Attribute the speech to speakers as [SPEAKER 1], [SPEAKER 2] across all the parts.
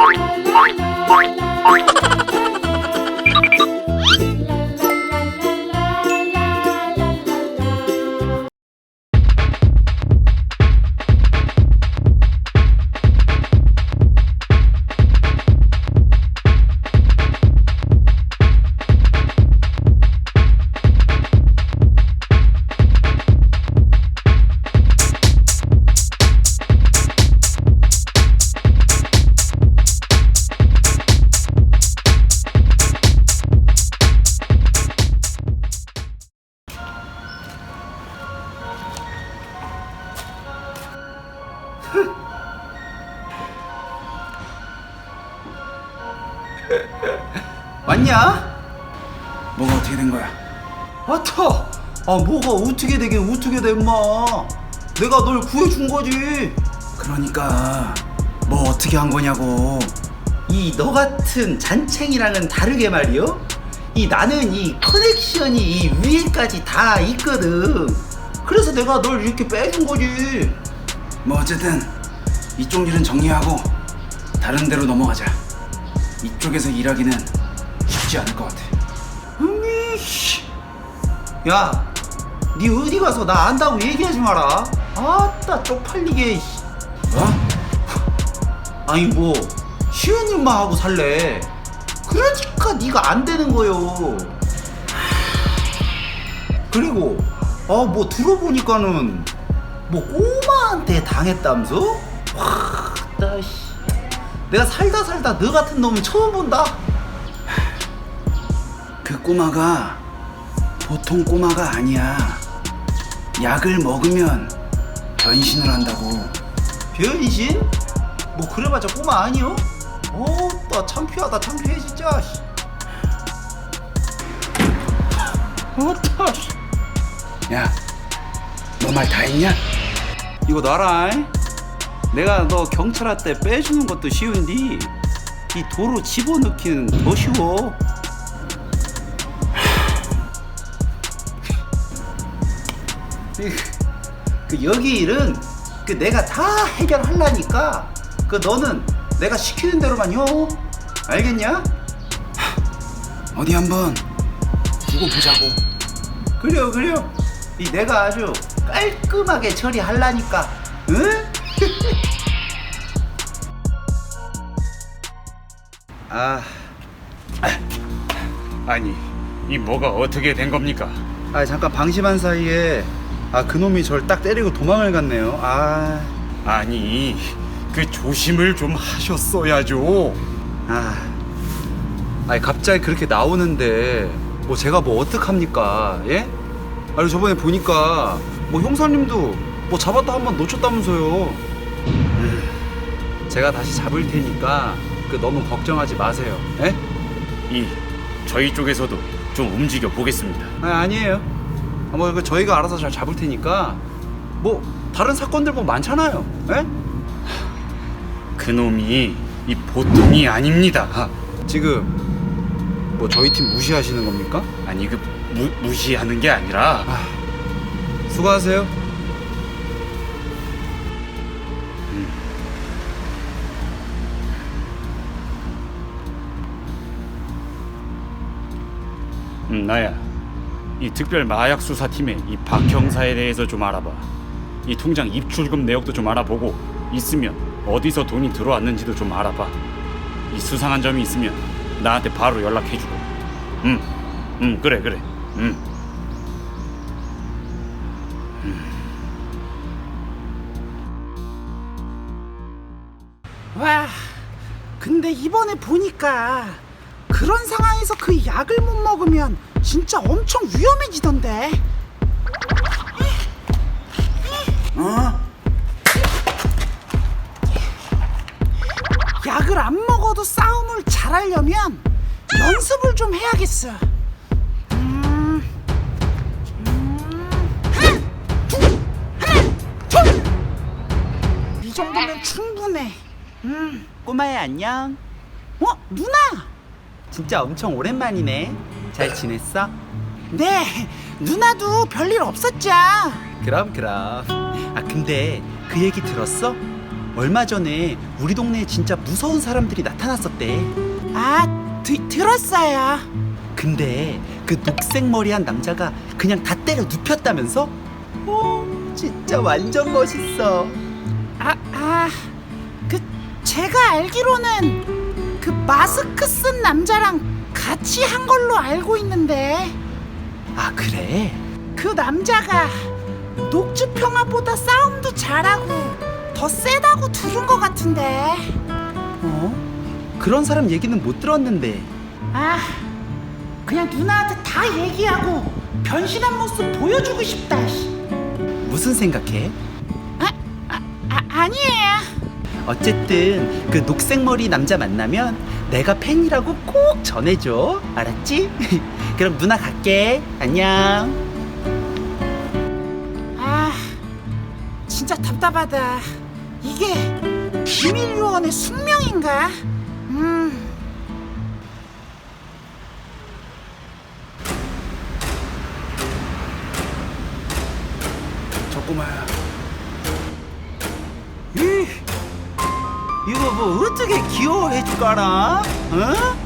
[SPEAKER 1] Point, point, point, point. 왔냐?
[SPEAKER 2] 뭐가 어떻게 된 거야?
[SPEAKER 1] 왔다. 아 뭐가 어떻게 되긴 어떻게 돼 임마. 내가 널 구해준 거지.
[SPEAKER 2] 그러니까 뭐 어떻게 한 거냐고.
[SPEAKER 1] 이 너 같은 잔챙이랑은 다르게 말이요. 이 나는 이 커넥션이 이 위에까지 다 있거든. 그래서 내가 널 이렇게 빼준 거지.
[SPEAKER 2] 뭐 어쨌든 이쪽 일은 정리하고 다른 데로 넘어가자. 이쪽에서 일하기는 쉽지 않을 것 같아.
[SPEAKER 1] 흥이 씨. 야, 니 어디 가서 나 안다고 얘기하지 마라. 아따 쪽팔리게. 씨.
[SPEAKER 2] 어?
[SPEAKER 1] 아니 뭐 시은님만 하고 살래. 그러니까 네가 안 되는 거요. 그리고 아 뭐 들어보니까는 뭐 꼬마한테 당했다면서? 와, 나 씨. 내가 살다 살다 너 같은 놈은 처음 본다.
[SPEAKER 2] 그 꼬마가 보통 꼬마가 아니야. 약을 먹으면 변신을 한다고.
[SPEAKER 1] 변신? 뭐 그래봤자 꼬마 아니요? 어따 창피하다 창피해 진짜 씨. 어따 씨.
[SPEAKER 2] 야, 너 말 다 했냐?
[SPEAKER 1] 이거 잉? 내가 너 경찰할 때 빼주는 것도 쉬운데 이 도로 집어넣기는 더 쉬워 그, 그 여기 일은 그 내가 다 해결하려니까 그 너는 내가 시키는 대로만 요 알겠냐?
[SPEAKER 2] 어디 한번 두고 보자고.
[SPEAKER 1] 그래요 그래요 이 내가 아주 깔끔하게 처리하려니까 응? 아,
[SPEAKER 3] 아니, 이 뭐가 어떻게 된 겁니까?
[SPEAKER 1] 아 잠깐 방심한 사이에 아 그놈이 절 딱 때리고 도망을 갔네요 아,
[SPEAKER 3] 아니, 그 조심을 좀 하셨어야죠.
[SPEAKER 1] 아 아니 갑자기 그렇게 나오는데 뭐 제가 뭐 어떡합니까 예? 아니 저번에 보니까 뭐 형사님도 뭐 잡았다 한 번 놓쳤다면서요 음, 제가 다시 잡을 테니까 그 너무 걱정하지 마세요 예?
[SPEAKER 3] 이 저희 쪽에서도 좀 움직여 보겠습니다.
[SPEAKER 1] 아, 아니에요. 아, 뭐 이거 저희가 알아서 잘 잡을 테니까 뭐 다른 사건들 뭐 많잖아요. 예?
[SPEAKER 3] 그 놈이 이 보통이 아닙니다.
[SPEAKER 1] 지금 뭐 저희 팀 무시하시는 겁니까?
[SPEAKER 3] 아니 그 무, 무시하는 게 아니라
[SPEAKER 1] 아, 수고하세요.
[SPEAKER 3] 음, 나야 이 특별 마약 수사팀의 이 박 형사에 대해서 좀 알아봐. 이 통장 입출금 내역도 좀 알아보고 있으면 어디서 돈이 들어왔는지도 좀 알아봐. 이 수상한 점이 있으면 나한테 바로 연락해주고. 음, 음 그래 그래. 음.
[SPEAKER 4] 와, 근데 이번에 보니까 그런 상황에서 그 약을 못 먹으면 진짜 엄청 위험해지던데.
[SPEAKER 2] 어?
[SPEAKER 4] 약을 안 먹어도 싸움을 잘하려면 연습을 좀 해야겠어. 음, 음, 이 정도면 충분해. 음,
[SPEAKER 1] 꼬마야 안녕.
[SPEAKER 4] 어, 누나?
[SPEAKER 1] 진짜 엄청 오랜만이네. 잘 지냈어?
[SPEAKER 4] 네, 누나도 별일 없었죠.
[SPEAKER 1] 그럼 그럼. 아 근데 그 얘기 들었어? 얼마 전에 우리 동네에 진짜 무서운 사람들이 나타났었대.
[SPEAKER 4] 아 드, 들었어요
[SPEAKER 1] 근데 그 녹색 머리한 남자가 그냥 다 때려 눕혔다면서? 오, 진짜 완전 멋있어.
[SPEAKER 4] 아, 아, 그 제가 알기로는 그 마스크 쓴 남자랑 같이 한 걸로 알고 있는데
[SPEAKER 1] 아, 그래?
[SPEAKER 4] 그 남자가 녹주 평화보다 싸움도 잘하고 더 세다고 들은 것 같은데
[SPEAKER 1] 어? 그런 사람 얘기는 못 들었는데.
[SPEAKER 4] 아 그냥 누나한테 다 얘기하고 변신한 모습 보여주고 싶다 씨.
[SPEAKER 1] 무슨 생각해?
[SPEAKER 4] 아, 아니에요
[SPEAKER 1] 어쨌든 그 녹색 머리 남자 만나면 내가 팬이라고 꼭 전해줘. 알았지? 그럼 누나 갈게. 안녕.
[SPEAKER 4] 아 진짜 답답하다 이게 비밀 요원의 숙명인가? 음
[SPEAKER 5] 저 꼬마야
[SPEAKER 1] 이, 이거 뭐 어떻게 귀여워해 줄까나? 어?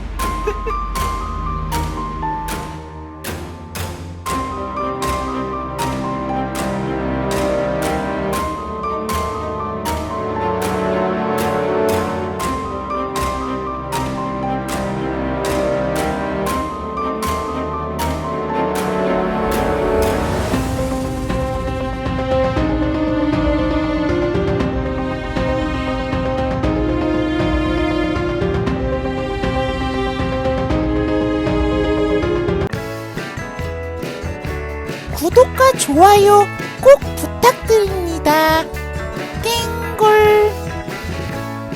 [SPEAKER 4] 좋아요 꼭 부탁드립니다.